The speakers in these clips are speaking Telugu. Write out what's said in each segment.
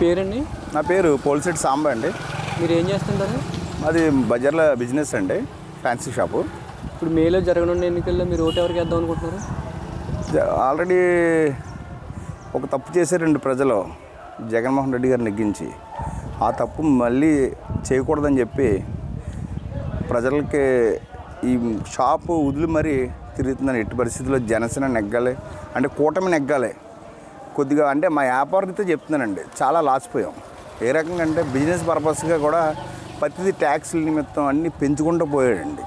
పేరండి? నా పేరు పోల్సెట్ సాంబ అండి. మీరు ఏం చేస్తుంటారు? మాది బజార్లో బిజినెస్ అండి ఫ్యాన్సీ షాపు. ఇప్పుడు మేలో జరగనున్న ఎన్నికల్లో మీరు ఓటు ఎవరికి వేద్దాం అనుకుంటున్నారు? ఆల్రెడీ ఒక తప్పు చేశారండి ప్రజలు జగన్మోహన్ రెడ్డి గారు నెగ్గించి. ఆ తప్పు మళ్ళీ చేయకూడదని చెప్పి ప్రజలకి ఈ షాపు వదిలి మరీ తిరుగుతుందని ఎట్టి పరిస్థితుల్లో జనసేన నెగ్గాలి అంటే కూటమి నెగ్గాలి. కొద్దిగా అంటే మా వ్యాపారంతో చెప్తున్నానండి చాలా లాసిపోయాం ఏ రకంగా అంటే బిజినెస్ పర్పస్గా కూడా ప్రతిదీ ట్యాక్స్ల నిమిత్తం అన్నీ పెంచుకుంటూ పోయాడండి.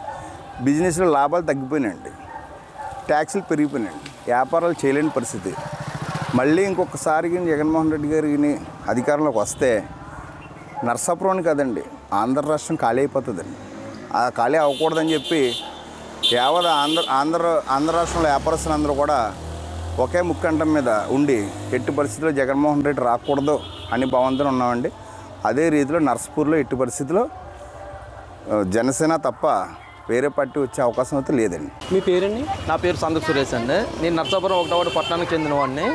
బిజినెస్లో లాభాలు తగ్గిపోయినాయండి. ట్యాక్స్లు పెరిగిపోయినాయండి. వ్యాపారాలు చేయలేని పరిస్థితి. మళ్ళీ ఇంకొకసారి జగన్మోహన్ రెడ్డి గారిని అధికారంలోకి వస్తే నర్సాపురం కదండి ఆంధ్ర రాష్ట్రం ఖాళీ అయిపోతుందండి. ఆ ఖాళీ అవ్వకూడదని చెప్పి యావత్ ఆంధ్ర ఆంధ్ర ఆంధ్ర రాష్ట్రంలో వ్యాపారస్తులు అందరూ కూడా ఒకే ముక్కంఠం మీద ఉండి ఎట్టి పరిస్థితుల్లో జగన్మోహన్ రెడ్డి రాకూడదు అని భావంతో ఉన్నామండి. అదే రీతిలో నర్సపూర్లో ఎట్టి పరిస్థితుల్లో ఆ, జనసేన తప్ప వేరే పార్టీ వచ్చే అవకాశం అయితే లేదండి. మీ పేరండి? నా పేరు సందీప్ సురేష్ అండి. నేను నర్సాపురం ఒకటో ఒకటి పట్టణానికి చెందిన వాడిని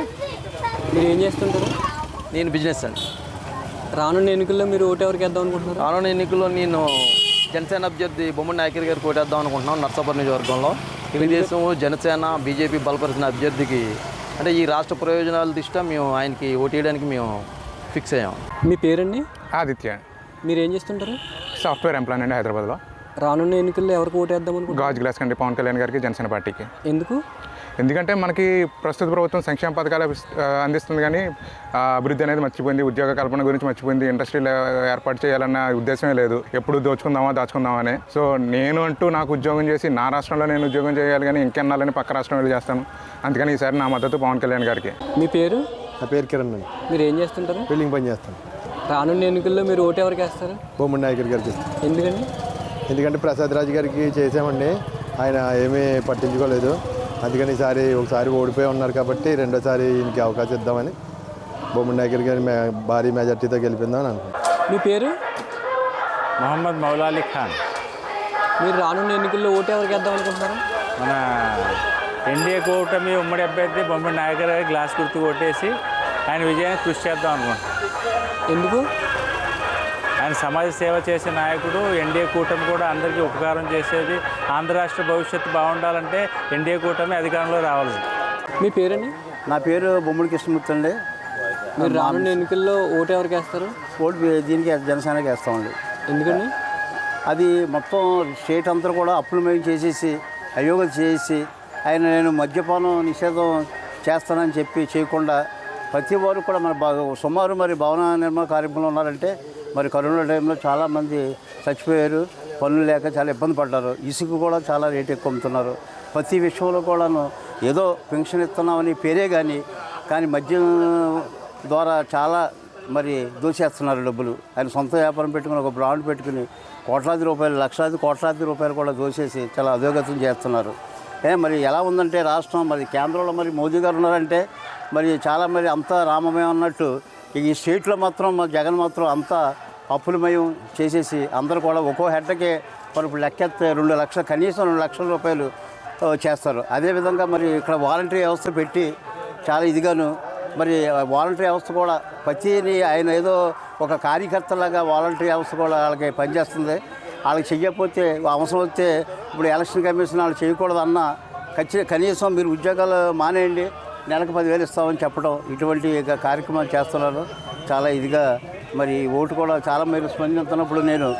మీరు ఏం చేస్తుంటారు? నేను బిజినెస్ అండి. రానున్న ఎన్నికల్లో మీరు ఓటు ఎవరికి వేద్దాం అనుకుంటున్నారు? రానున్న ఎన్నికల్లో నేను జనసేన అభ్యర్థి బొమ్మడి నాయకర్ గారు కోటేద్దాం అనుకుంటున్నాను నర్సాపురం నియోజకవర్గంలో. తెలుగుదేశం జనసేన బీజేపీ బలపరిచిన అభ్యర్థికి. అంటే ఈ రాష్ట్ర ప్రయోజనాల దృష్ట్యా మేము ఆయనకి ఓటు వేయడానికి మేము ఫిక్స్ అయ్యాం. మీ పేరండి? ఆదిత్య. మీరు ఏం చేస్తుంటారు? సాఫ్ట్వేర్ ఎంప్లాయ్ అండి హైదరాబాద్లో. రానున్న ఎన్నికల్లో ఎవరికి ఓటు వేద్దాం అనుకుంటున్నారు? గాజ్ గ్లాస్ కండి పవన్ కళ్యాణ్ గారికి జనసేన పార్టీకి. ఎందుకు? ఎందుకంటే మనకి ప్రస్తుత ప్రభుత్వం సంక్షేమ పథకాలు అందిస్తుంది కానీ ఆ, అభివృద్ధి అనేది మర్చిపోయింది. ఉద్యోగ కల్పన గురించి మర్చిపోయింది. ఇండస్ట్రీలు ఏర్పాటు చేయాలన్న ఉద్దేశమే లేదు. ఎప్పుడు దోచుకుందామా దాచుకుందామా అని. సో నేను అంటూ నాకు ఉద్యోగం చేసి నా రాష్ట్రంలో నేను ఉద్యోగం చేయాలి కానీ ఇంకెన్నాళ్ళని పక్క రాష్ట్రం వెళ్ళి చేస్తాను. అందుకని ఈసారి నా మద్దతు పవన్ కళ్యాణ్ గారికి. మీ పేరు? నా పేరు కిరణ్ అండి. మీరు ఏం చేస్తుంటారు? బిల్డింగ్ పని చేస్తాను. రానున్న ఎన్నికల్లో మీరు ఓటు ఎవరికి వేస్తారు? బొమ్మడి నాయకర్ గారికి ఎందుకండి? ఎందుకంటే ప్రసాద్ రాజు గారికి చేసామండి ఆయన ఏమీ పట్టించుకోలేదు. అందుకని ఈసారి ఒకసారి ఓడిపోయి ఉన్నారు కాబట్టి రెండోసారి ఈయనకి అవకాశం ఇద్దామని బొమ్మడి నాయకర్ గారి మే భారీ మెజార్టీతో గెలిపిందామని అనుకుంటున్నాను మీ పేరు? మొహమ్మద్ మౌలాలి ఖాన్. మీరు రానున్న ఎన్నికల్లో ఓటు ఎవరికి వేద్దాం అనుకుంటున్నారు? మన ఎన్డీఏ కూటమి ఉమ్మడి అభ్యర్థి బొమ్మడి నాయకర్ గారి గ్లాస్ గుర్తు కొట్టేసి ఆయన విజయాన్ని కృషి చేద్దాం అనుకుంటున్నాం. ఎందుకు? ఆయన సమాజ సేవ చేసే నాయకుడు ఎన్డీఏ కూటమి కూడా అందరికీ ఉపకారం చేసేది. ఆంధ్ర రాష్ట్ర భవిష్యత్తు బాగుండాలంటే ఎన్డీఏ కూటమి అధికారంలో రావాలి మీ పేరండి? నా పేరు బొమ్మడి కృష్ణమూర్తి అండి. మీరు రానున్న ఎన్నికల్లో ఓటు ఎవరికి వేస్తారు? ఓటు దీనికి జనసేనకి వేస్తామండి. ఎందుకండి? అది మొత్తం స్టేట్ అంతా కూడా అప్పుల మీద చేసేసి అయోగం చేసి ఆయన నేను మద్యపానం నిషేధం చేస్తానని చెప్పి చేయకుండా ప్రతి వారు కూడా మన బాగా సుమారు మరి భవన నిర్మాణ కార్యక్రమంలో ఉన్నారంటే మరి కరోనా టైంలో చాలామంది చచ్చిపోయారు పనులు లేక చాలా ఇబ్బంది పడ్డారు. ఇసుక కూడా చాలా రేటు ఎక్కువ అమ్ముతున్నారు. ప్రతి విషయంలో కూడాను ఏదో పెన్షన్ ఇస్తున్నామని పేరే కానీ కానీ మద్యం ద్వారా చాలా మరి దోచేస్తున్నారు డబ్బులు. ఆయన సొంత వ్యాపారం పెట్టుకుని ఒక బ్రాండ్ పెట్టుకుని కోట్లాది రూపాయలు లక్షలాది కోట్లాది రూపాయలు కూడా దోచేసి చాలా అధోగతం చేస్తున్నారు. ఏ మరి ఎలా ఉందంటే రాష్ట్రం మరి కేంద్రంలో మరి మోదీ గారు ఉన్నారంటే మరి చాలా మరి అంతా రామమే అన్నట్టు ఈ స్టేట్లో మాత్రం మా జగన్ మాత్రం అంతా అప్పులమయం చేసేసి అందరూ కూడా ఒక్కో హెడ్కి మరి ఇప్పుడు లెక్కెత్తే రెండు లక్షలు కనీసం రెండు లక్షల రూపాయలు చేస్తారు. అదేవిధంగా మరి ఇక్కడ వాలంటరీ వ్యవస్థ పెట్టి చాలా ఇదిగాను. మరి వాలంటరీ వ్యవస్థ కూడా ప్రతిని ఆయన ఏదో ఒక కార్యకర్తలాగా వాలంటరీ వ్యవస్థ కూడా వాళ్ళకి పనిచేస్తుంది. వాళ్ళకి చెయ్యకపోతే అవసరం వస్తే ఇప్పుడు ఎలక్షన్ కమిషన్ వాళ్ళు చేయకూడదన్నా ఖచ్చితంగా కనీసం మీరు ఉద్యోగాలు మానేయండి. నెలకు పదివేలు ఇస్తామని చెప్పడం ఇటువంటి కార్యక్రమాలు చేస్తున్నారు. చాలా ఇదిగా మరి ఓటు కూడా చాలా మీరు స్పందిస్తున్నప్పుడు నేను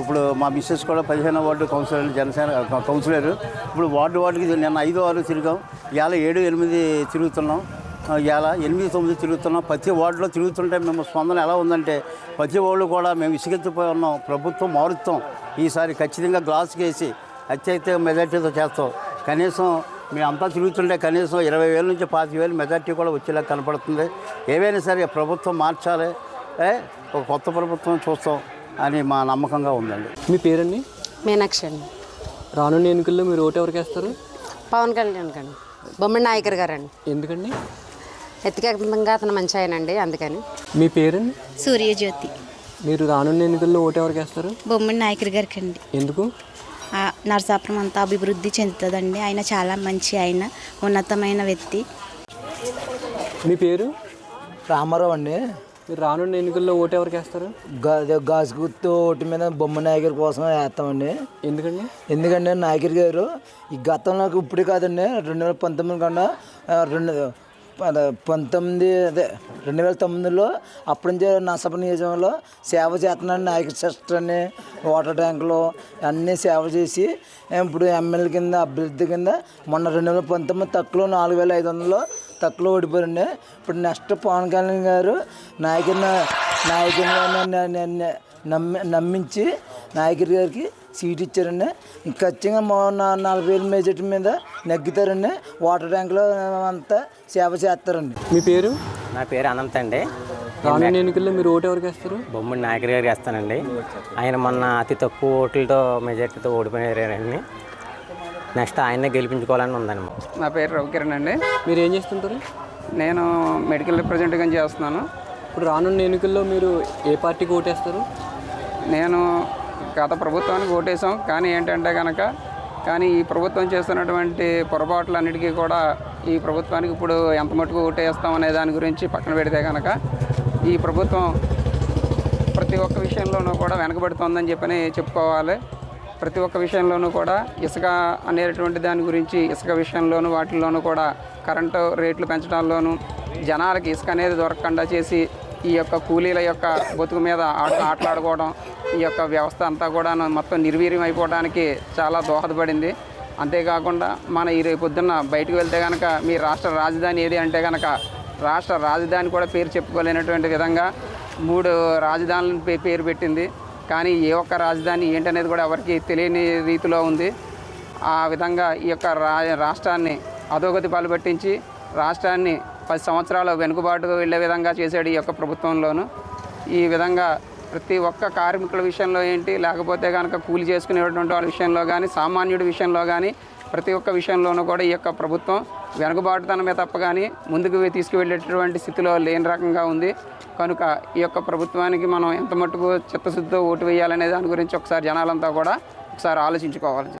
ఇప్పుడు మా మిస్సెస్ కూడా పదిహేను వార్డు కౌన్సిలర్ జనసేన కౌన్సిలర్. ఇప్పుడు వార్డు వార్డుకి నిన్న ఐదు ఆరు తిరిగాం. ఇవాళ ఏడు ఎనిమిది తిరుగుతున్నాం. ఆ, ఇవాళ ఎనిమిది తొమ్మిది తిరుగుతున్నాం. ప్రతి వార్డులో తిరుగుతుంటే మేము స్పందన ఎలా ఉందంటే ప్రతి వాళ్ళు కూడా మేము ఇసుకెత్తిపోయి ఉన్నాం. ప్రభుత్వం మారుస్తాం ఈసారి ఖచ్చితంగా గ్లాస్ వేసి అత్యధిక మెజార్టీతో చేస్తాం. కనీసం మేము అంతా తిరుగుతుంటే కనీసం ఇరవై వేల నుంచి పాతిక వేలు మెజార్టీ కూడా వచ్చేలా కనపడుతుంది. ఏవైనా సరే ప్రభుత్వం మార్చాలి ఏ, ఒక కొత్త ప్రభుత్వం చూస్తాం అని మా నమ్మకంగా ఉందండి. మీ పేరండి? మీనాక్షి అండి. రానున్న ఎన్నికల్లో మీరు ఓటు ఎవరికి వేస్తారు? పవన్ కళ్యాణ్ కండి బొమ్మడి నాయకర్ గారండి. ఎందుకండి? వ్యక్తిగతంగా అతను మంచి ఆయనండి అందుకని. మీ పేరండి? సూర్యజ్యోతి. మీరు రానున్న ఎన్నికల్లో ఓటు ఎవరికి వేస్తారు? బొమ్మడి నాయకర్ గారికి అండి ఎందుకు? నరసాపురం అంతా అభివృద్ధి చెందుతుందండి. ఆయన చాలా మంచి ఆయన ఉన్నతమైన వ్యక్తి. మీ పేరు? రామారావు అండి. మీరు రానున్న ఎన్నికల్లో ఓటు ఎవరికి వేస్తారు? గాజు గుర్తు ఓటు మీద బొమ్మ నాయకుడి కోసం వేస్తామండి. ఎందుకండి? ఎందుకంటే నాయకుడి గారు ఈ గతంలో ఇప్పుడు కాదండి రెండు వేల పంతొమ్మిది కన్నా రెండు పంతొమ్మిది అదే రెండు వేల తొమ్మిదిలో అప్పటి నుంచే నసప నియోజకంలో సేవ చేస్తున్నాను నాయక సిస్టర్ అని. వాటర్ ట్యాంకులు అన్నీ సేవ చేసి ఇప్పుడు ఎమ్మెల్యే కింద అభ్యర్థి కింద మొన్న రెండు వేల పంతొమ్మిది తక్కువ నాలుగు వేల ఐదు వందలు తక్కువ ఓడిపోయారండి. ఇప్పుడు నెక్స్ట్ పవన్ కళ్యాణ్ గారు నాయకుడిని నాయకుడిని నమ్మి నమ్మించి నాయకుడి గారికి సీట్ ఇచ్చారండి. ఇంక ఖచ్చితంగా మా నా- నలభై వేల మెజార్టీ మీద నెగ్గుతారండి. వాటర్ ట్యాంకులో అంతా సేవ చేస్తారండి. మీ పేరు? నా పేరు అనంత్ అండి రానున్న ఎన్నికల్లో మీరు ఓటు ఎవరికి వేస్తారు? బొమ్మడి నాయకర్ గారికి వేస్తానండి. ఆయన మొన్న అతి తక్కువ ఓట్లతో మెజార్టీతో ఓడిపోయారండి నెక్స్ట్ ఆయన్నే గెలిపించుకోవాలని ఉందండి. నా పేరు రవికిరణ్ అండి. మీరు ఏం చేస్తుంటారు? నేను మెడికల్ రిప్రజెంటేటివ్గా చేస్తున్నాను. ఇప్పుడు రానున్న ఎన్నికల్లో మీరు ఏ పార్టీకి ఓటేస్తారు? నేను గత ప్రభుత్వానికి ఓటేసాం కానీ ఏంటంటే కనుక కానీ ఈ ప్రభుత్వం చేస్తున్నటువంటి పొరపాట్లన్నిటికీ కూడా ఈ ప్రభుత్వానికి ఇప్పుడు ఎంత మటుకు ఓటేస్తాం అనే దాని గురించి పక్కన పెడితే కనుక ఈ ప్రభుత్వం ప్రతి ఒక్క విషయంలోనూ కూడా వెనకబడుతోందని చెప్పని చెప్పుకోవాలి. ప్రతి ఒక్క విషయంలోనూ కూడా ఇసుక అనేటువంటి దాని గురించి ఇసుక విషయంలోనూ వాటిల్లోనూ కూడా కరెంటు రేట్లు పెంచడంలోనూ జనాలకి ఇసుక అనేది దొరకకుండా చేసి ఈ యొక్క కూలీల యొక్క బతుకు మీద ఆట ఆటలాడుకోవడం ఈ యొక్క వ్యవస్థ అంతా కూడా మొత్తం నిర్వీర్యం అయిపోవడానికి చాలా దోహదపడింది. అంతేకాకుండా మన ఈ రేపు పొద్దున్న బయటకు వెళ్తే కనుక మీ రాష్ట్ర రాజధాని ఏది అంటే కనుక రాష్ట్ర రాజధాని కూడా పేరు చెప్పుకోలేనటువంటి విధంగా మూడు రాజధానులను పే- పేరు పెట్టింది. కానీ ఏ ఒక్క రాజధాని ఏంటనేది కూడా ఎవరికి తెలియని రీతిలో ఉంది. ఆ విధంగా ఈ యొక్క రా రాష్ట్రాన్ని అధోగతి పాల్పట్టించి రాష్ట్రాన్ని పది సంవత్సరాలు వెనుకబాటుకు వెళ్ళే విధంగా చేశాడు ఈ యొక్క ప్రభుత్వంలోను. ఈ విధంగా ప్రతి ఒక్క కార్మికుల విషయంలో ఏంటి లేకపోతే కనుక కూలి చేసుకునేటువంటి వాళ్ళ విషయంలో కానీ సామాన్యుడి విషయంలో కానీ ప్రతి ఒక్క విషయంలోనూ కూడా ఈ యొక్క ప్రభుత్వం వెనుకబాటుతనమే తప్ప కానీ ముందుకు తీసుకువెళ్ళేటటువంటి స్థితిలో లేని రకంగా ఉంది. కనుక ఈ యొక్క ప్రభుత్వానికి మనం ఎంత మట్టుకు చిత్తశుద్ధితో ఓటు వేయాలనే దాని గురించి ఒకసారి జనాలంతా కూడా ఒకసారి ఆలోచించుకోవాలి.